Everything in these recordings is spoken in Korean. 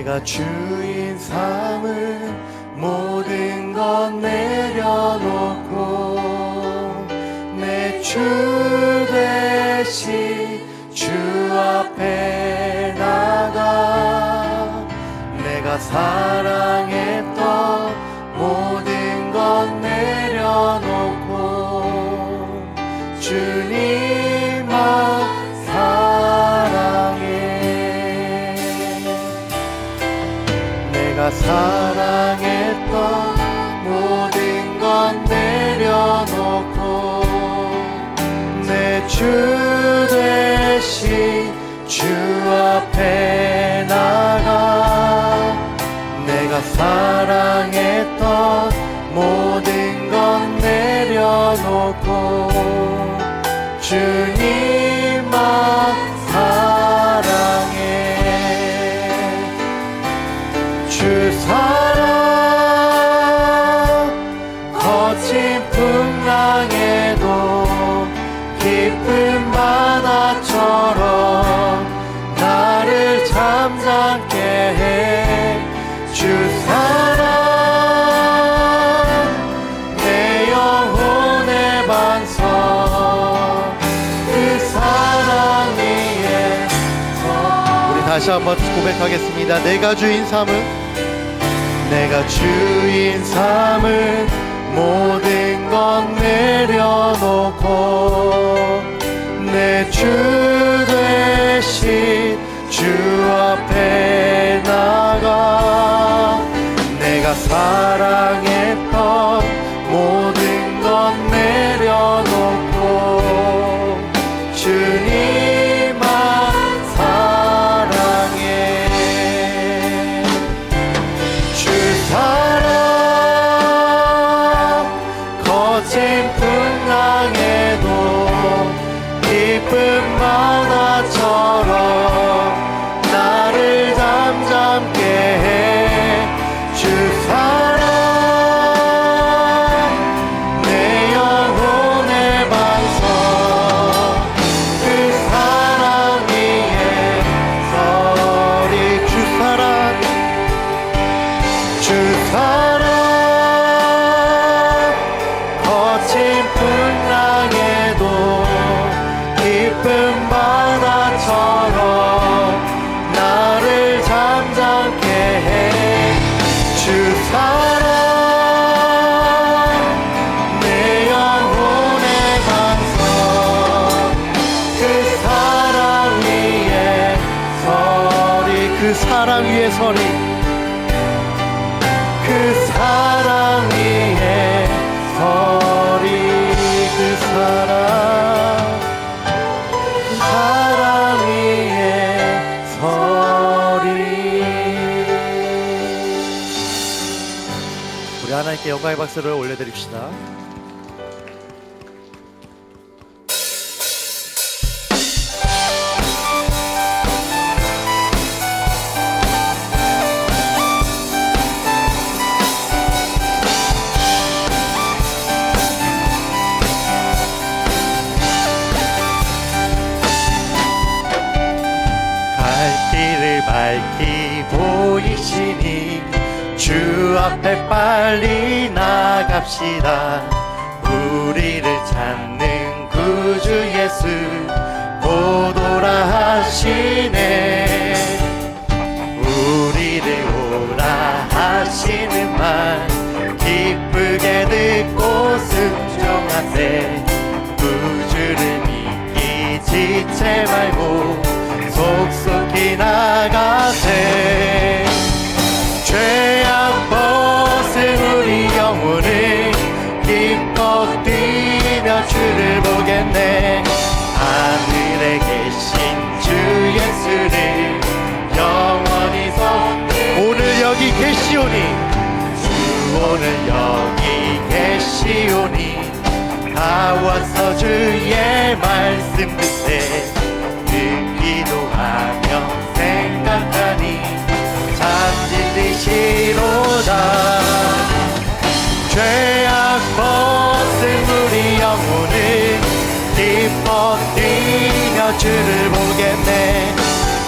내가 주인 삼은 모든 것 내려놓고 내 주 대신 주 앞에 나가. 내가 사 주 대신 주 앞에 나가 내가 사랑했던 모든 것 내려놓고 주님만 사랑해. 주사 다시 한번 고백하겠습니다. 내가 주인 삼은 내가 주인 삼은 모든 것 내려놓고 내 주 대신 주 앞에 나가 내가 사랑 서리. 그 사랑 위에 서리. 그 사랑. 그 사랑 위에 서리. 우리 하나님께 영광의 박수를 올려드립시다 길을 밝히 보이시니 주 앞에 빨리 나갑시다. 우리를 찾는 구주 예수 곧 오라 하시네. 우리를 오라 하시는 말 기쁘게 듣고 순종하세. 구주를 믿기 지체 말고 다 와서 주의 말씀 듣세 듣기도 하며 생각하니 참 진리시로다. 죄악 벗은 우리 영혼을 기뻐 뛰며 주를 보겠네.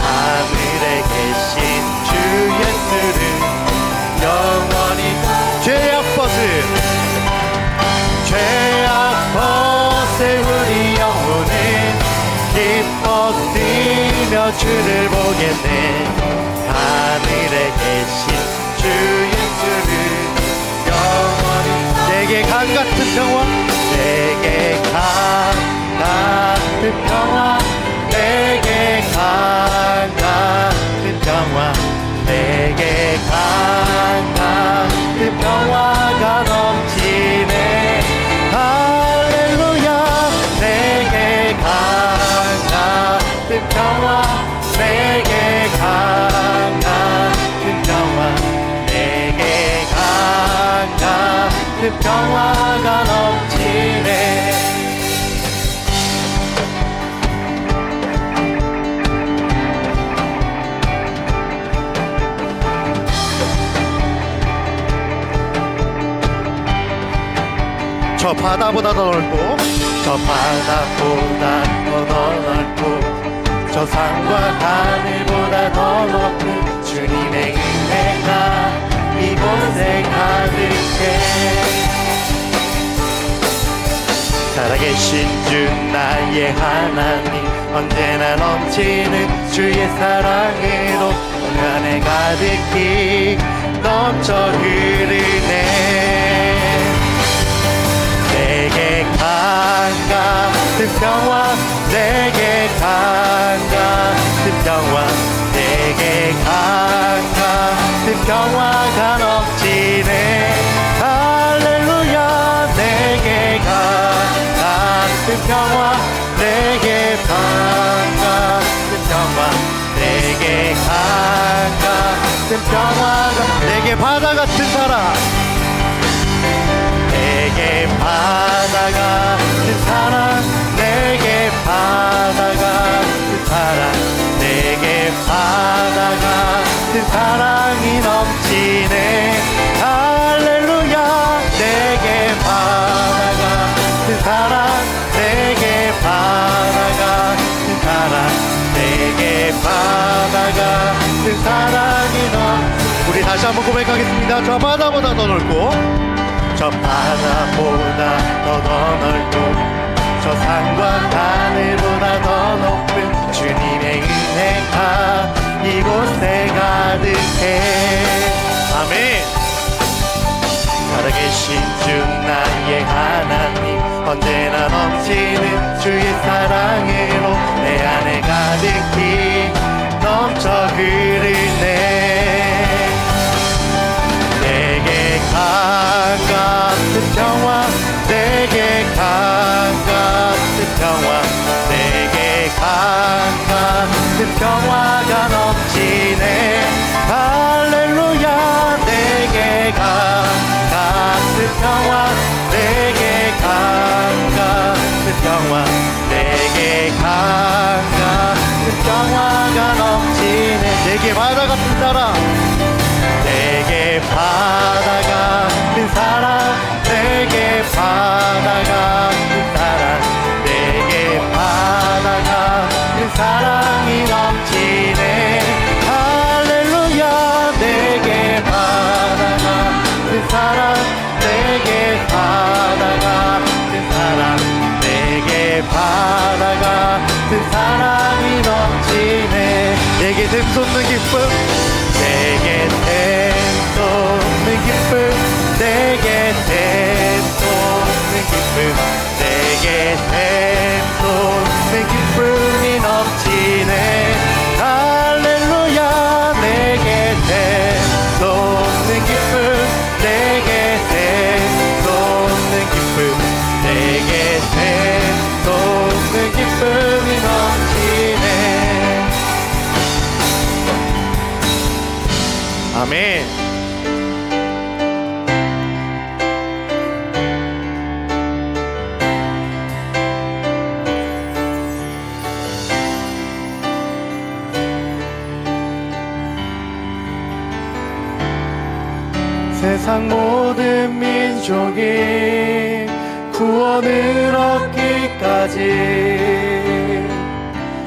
하늘에 계신 주를 보겠네. 하늘에 계신 주 예수는 영원히 내게 강 같은 평화 내게 강 같은 평화 내게 강 같은 평화 저 바다보다 더 넓고 저 바다보다 더 넓고 저 산과 하늘보다 더 높은 주님의 은혜가 이곳에 가득해. 살아계신 주 나의 하나님 언제나 넘치는 주의 사랑으로 오늘 안에 가득히 넘쳐 흐르네 내게 강같은 평화 내게 강같은 평화 내게 강같은 평화가 넘치네. 할렐루야 내게 강같은 평화 내게 강같은 평화 내게 강같은 평화가 내게 바다 같은 사랑 내게 바다 같 사랑 내게 바다 같은 사랑이 넘치네. 할렐루야 내게 바다 같은 사랑 내게 바다 같은 사랑 내게 바다 같은 사랑이 넘 우리 다시 한번 고백하겠습니다. 저 바다보다 더 넓고 저 바다보다 더 더 넓고 저 산과 하늘보다 더 높은 주님의 은혜가 이곳에 가득해. 아멘. 살아계신 주 나의 하나님 언제나 넘치는 주의 사랑 평화가 넘치네. 할렐루야 내게 강같은 평화 내게 강같은 평화 내게 강같은 평화가 넘치네. 내게 바다 같은 사랑. 내게 바다 같은 사랑 내게 세상 모든 민족이 구원을 얻기까지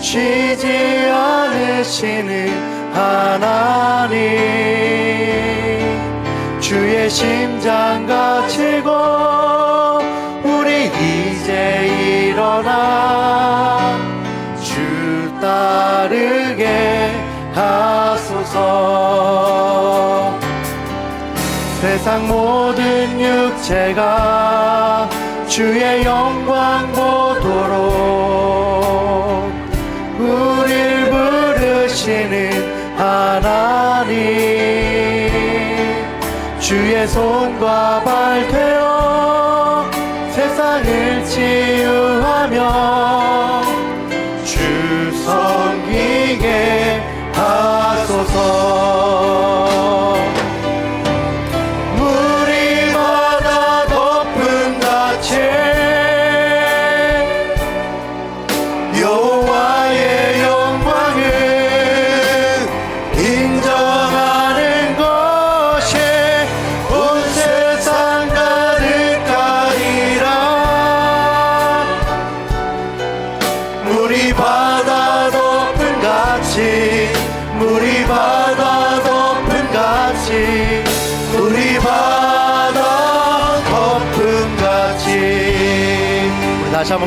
쉬지 않으시는 하나님 주의 심장과 세상 모든 육체가 주의 영광 보도록 우릴 부르시는 하나님. 주의 손과 발 되어 세상을 치유하며 주 성기게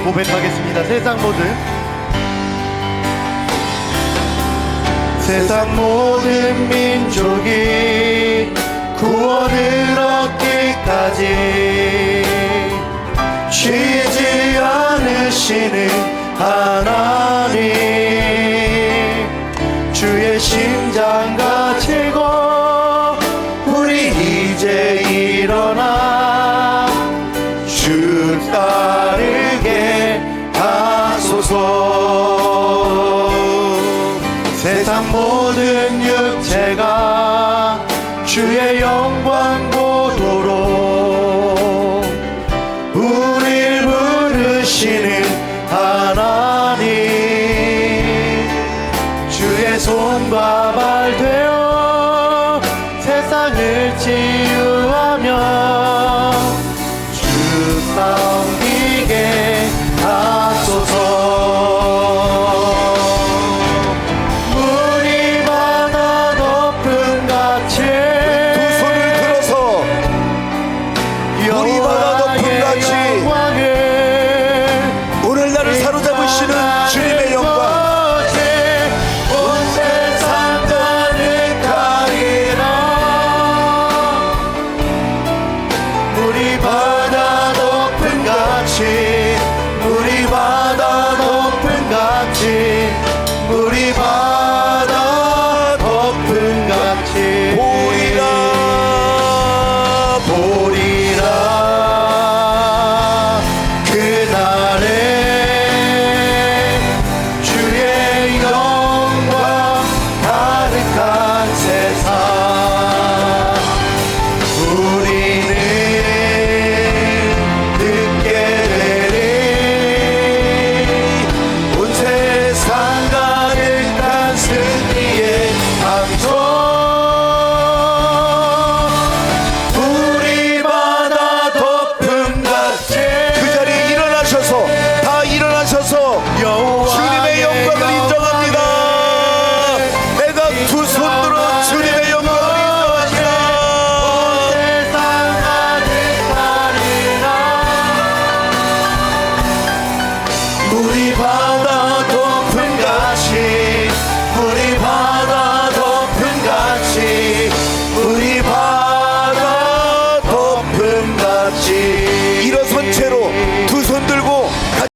한번 고백하겠습니다. 세상 모든 세상 모든 민족이 구원을 얻기까지 쉬지 않으시는 하나님 주의 심장과